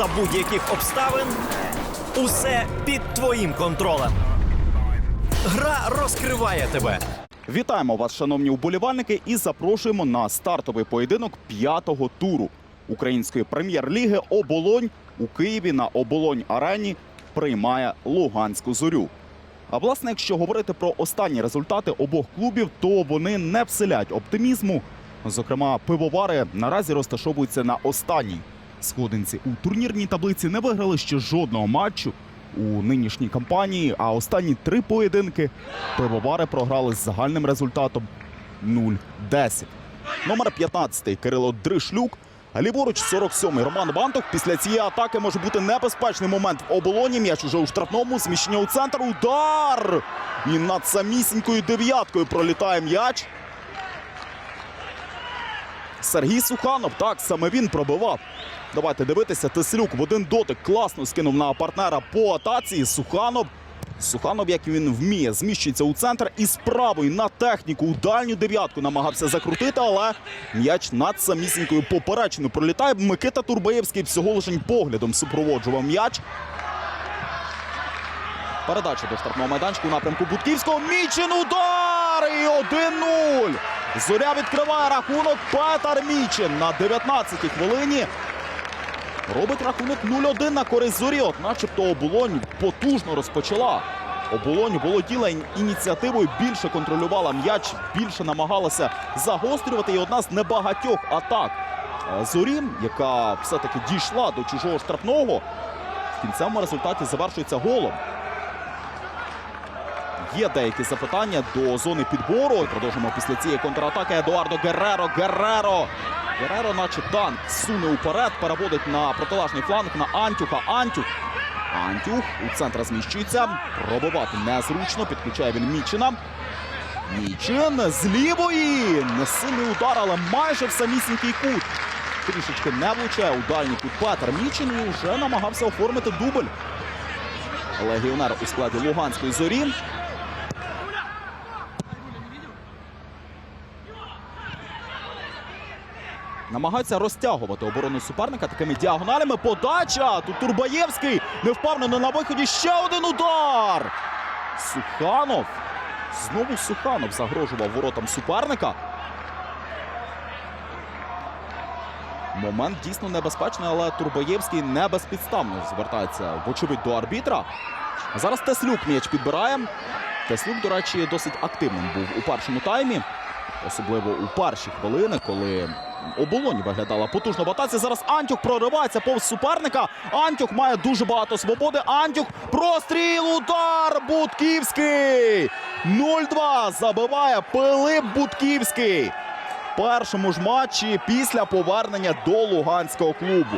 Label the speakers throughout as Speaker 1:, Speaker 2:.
Speaker 1: за будь-яких обставин усе під твоїм контролем. Гра розкриває тебе.
Speaker 2: Вітаємо вас, шановні вболівальники, і запрошуємо на стартовий поєдинок п'ятого туру української прем'єр-ліги Оболонь у Києві на Оболонь Арені приймає Луганську зорю. А власне, якщо говорити про останні результати обох клубів, то вони не вселять оптимізму. Зокрема, пивовари наразі розташовуються на останній сходинці у турнірній таблиці. Не виграли ще жодного матчу у нинішній кампанії. А останні три поєдинки пивовари програли з загальним результатом 0-10. Номер 15 Кирило Дришлюк. Ліворуч 47-й Роман Бантух. Після цієї атаки може бути небезпечний момент в оболоні. М'яч уже у штрафному. Зміщення у центр. Удар! І над самісінькою дев'яткою пролітає м'яч. Сергій Суханов. Так, саме він пробивав. Давайте дивитися. Теслюк в один дотик класно скинув на партнера по атаці. Суханов. Суханов, як він вміє, зміщується у центр і з правої на техніку у дальню дев'ятку намагався закрутити, але м'яч над самісінькою поперечною пролітає. Микита Турбаєвський всього лише поглядом супроводжував м'яч. Передача до штрафного майданчику у напрямку Будківського. Мічин удар! І 1-0. Зоря відкриває рахунок. Петар Мічин на 19-й хвилині. Робить рахунок 0-1 на користь зорі. От начебто оболонь потужно розпочала. Оболонь володіла ініціативою, більше контролювала м'яч, більше намагалася загострювати. І одна з небагатьох атак е, зорі, яка все-таки дійшла до чужого штрафного, в кінцевому результаті завершується голом. Є деякі запитання до зони підбору. Продовжимо після цієї контратаки. Едуардо Герреро. Герреро. Герреро, наче танк, суне уперед, переводить на протилежний фланг на Антюха. Антюх. Антюх у центр зміщується. Пробивати незручно. Підключає він Мічина. Мічин з лівої. Несильний удар, але майже в самісінький кут. Трішечки не влучає у дальній кут Петр Мічин і вже намагався оформити дубль. Легіонер у складі Луганської зорі. Намагаються розтягувати оборону суперника такими діагоналями. Подача! Тут Турбаєвський невпевнено на виході. Ще один удар! Суханов. Знову Суханов загрожував воротам суперника. Момент дійсно небезпечний, але Турбаєвський не безпідставно звертається, вочевидь, до арбітра. А зараз Теслюк м'яч підбирає. Теслюк, до речі, досить активним був у першому таймі. Особливо у перші хвилини, коли оболоні виглядала потужно в атаці. Зараз Антюх проривається повз суперника. Антюх має дуже багато свободи. Антюх простріл, удар! Будківський! 0-2 забиває Пилип Будківський. В першому ж матчі після повернення до луганського клубу.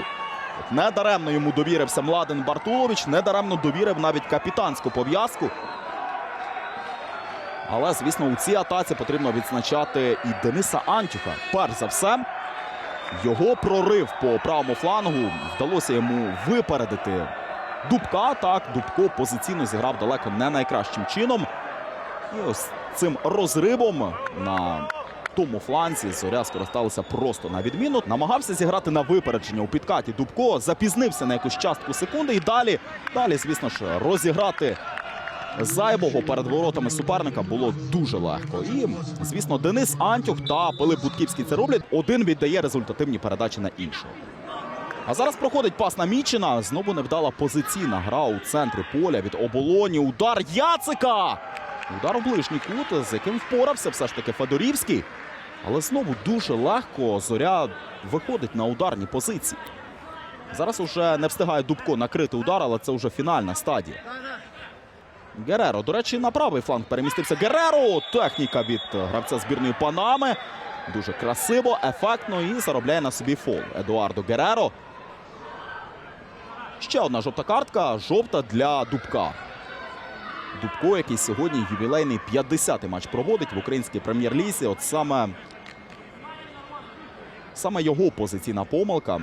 Speaker 2: Недаремно йому довірився Младен Бартулович, недаремно довірив навіть капітанську пов'язку. Але, звісно, у цій атаці потрібно відзначати і Дениса Антюха. Перш за все, його прорив по правому флангу вдалося йому випередити Дубка. Так, Дубко позиційно зіграв далеко не найкращим чином. І ось цим розривом на тому фланзі зоря скористалася просто на відміну. Намагався зіграти на випередження у підкаті. Дубко запізнився на якусь частку секунди. І далі, далі, звісно ж, розіграти зайвого перед воротами суперника було дуже легко. І, звісно, Денис Антюх та Пилип Будківський це роблять. Один віддає результативні передачі на іншого. А зараз проходить пас на Мічина. Знову невдала позиційна гра у центрі поля від оболоні. Удар Яцика! Удар у ближній кут, з яким впорався все ж таки Федорівський. Але знову дуже легко зоря виходить на ударні позиції. Зараз уже не встигає Дубко накрити удар, але це вже фінальна стадія. Гереро, до речі, на правий фланг перемістився Гереро. Техніка від гравця збірної Панами. Дуже красиво, ефектно і заробляє на собі фол. Едуардо Гереро. Ще одна жовта картка. Жовта для Дубка. Дубко, який сьогодні ювілейний 50-й матч проводить в українській прем'єр-лізі. От саме, саме його позиційна помилка.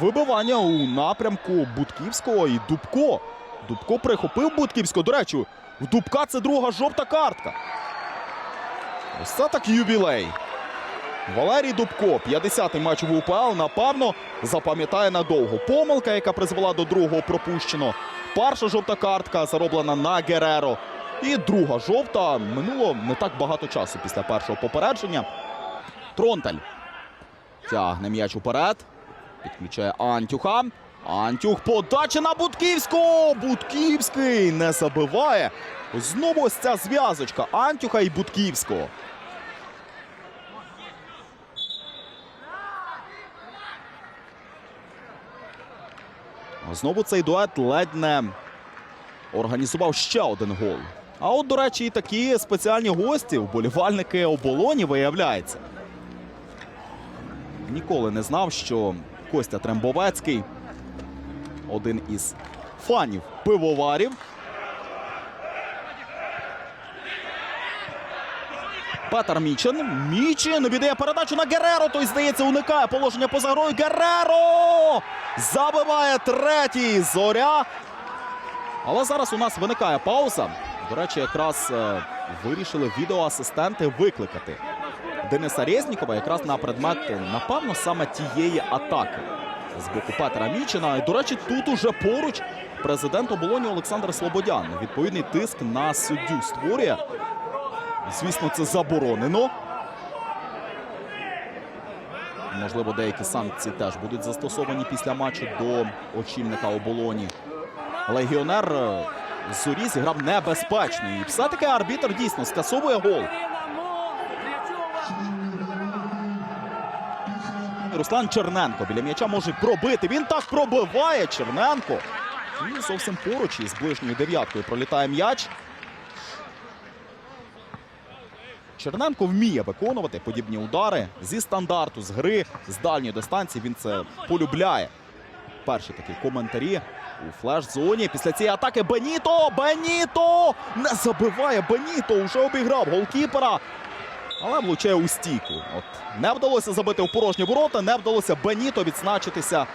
Speaker 2: Вибивання у напрямку Будківського і Дубко. Дубко прихопив Будківського. До речі, в Дубка це друга жовта картка. Ось це так ювілей. Валерій Дубко, 50-й матч в УПЛ, напевно, запам'ятає надовго. Помилка, яка призвела до другого пропущено. Перша жовта картка зароблена на Гереро. І друга жовта минуло не так багато часу після першого попередження. Тронтель тягне м'яч уперед. Підключає Антюха. Антюх подача на Будківського. Будківський не забиває. Знову ось ця зв'язочка Антюха і Будківського. Знову цей дует ледь не організував ще один гол. А от, до речі, і такі спеціальні гості, вболівальники оболоні, виявляється. Ніколи не знав, що Костя Трембовецький один із фанів пивоварів. Петер Мічин. Мічин віддає передачу на Гереро. Той, здається, уникає положення поза грою. Гереро! Забиває третій зоря. Але зараз у нас виникає пауза. До речі, якраз е, вирішили відеоасистенти викликати Дениса Резнікова якраз на предмет, напевно, саме тієї атаки з боку Петра Мічина. До речі, тут уже поруч президент оболоні Олександр Слободян. Відповідний тиск на суддю створює. Звісно, це заборонено. Можливо, деякі санкції теж будуть застосовані після матчу до очільника оболоні. Легіонер е, зорі зіграв небезпечно. І все-таки арбітр дійсно скасовує гол. Руслан Черненко біля м'яча може пробити. Він так пробиває Черненко. І зовсім поруч із ближньою дев'яткою пролітає м'яч. Черненко вміє виконувати подібні удари зі стандарту, з гри, з дальньої дистанції. Він це полюбляє. Перші такі коментарі у флеш-зоні. Після цієї атаки Беніто! Беніто! Не забиває Беніто! Уже обіграв голкіпера. Але влучає у стійку. От не вдалося забити у порожні ворота, не вдалося Беніто відзначитися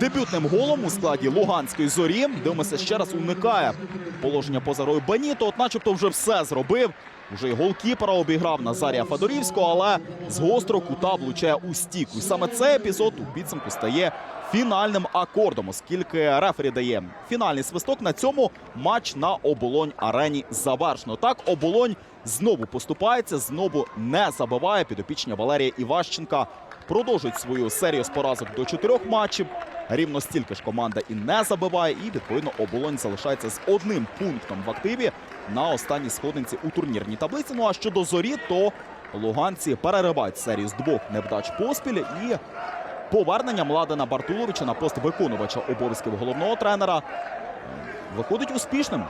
Speaker 2: дебютним голом у складі Луганської зорі. Дивимося ще раз уникає положення поза грою Беніто. От начебто вже все зробив. Вже й голкіпера обіграв Назарія Федорівського, але з гострого кута влучає у стійку. І саме цей епізод у підсумку стає фінальним акордом, оскільки рефері дає фінальний свисток. На цьому матч на оболонь арені завершено. Так, оболонь знову поступається, знову не забиває підопічня Валерія Іващенка. Продовжують свою серію з поразок до чотирьох матчів. Рівно стільки ж команда і не забиває. І відповідно оболонь залишається з одним пунктом в активі на останній сходинці у турнірній таблиці. Ну а щодо зорі, то луганці переривають серію з двох невдач поспіль і повернення Младена Бартуловича на пост виконувача обов'язків головного тренера виходить успішним.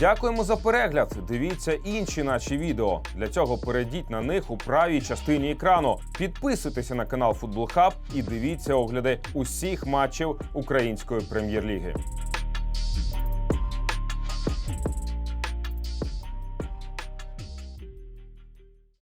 Speaker 3: Дякуємо за перегляд. Дивіться інші наші відео. Для цього перейдіть на них у правій частині екрану. Підписуйтеся на канал Футбол Хаб і дивіться огляди усіх матчів української прем'єр-ліги.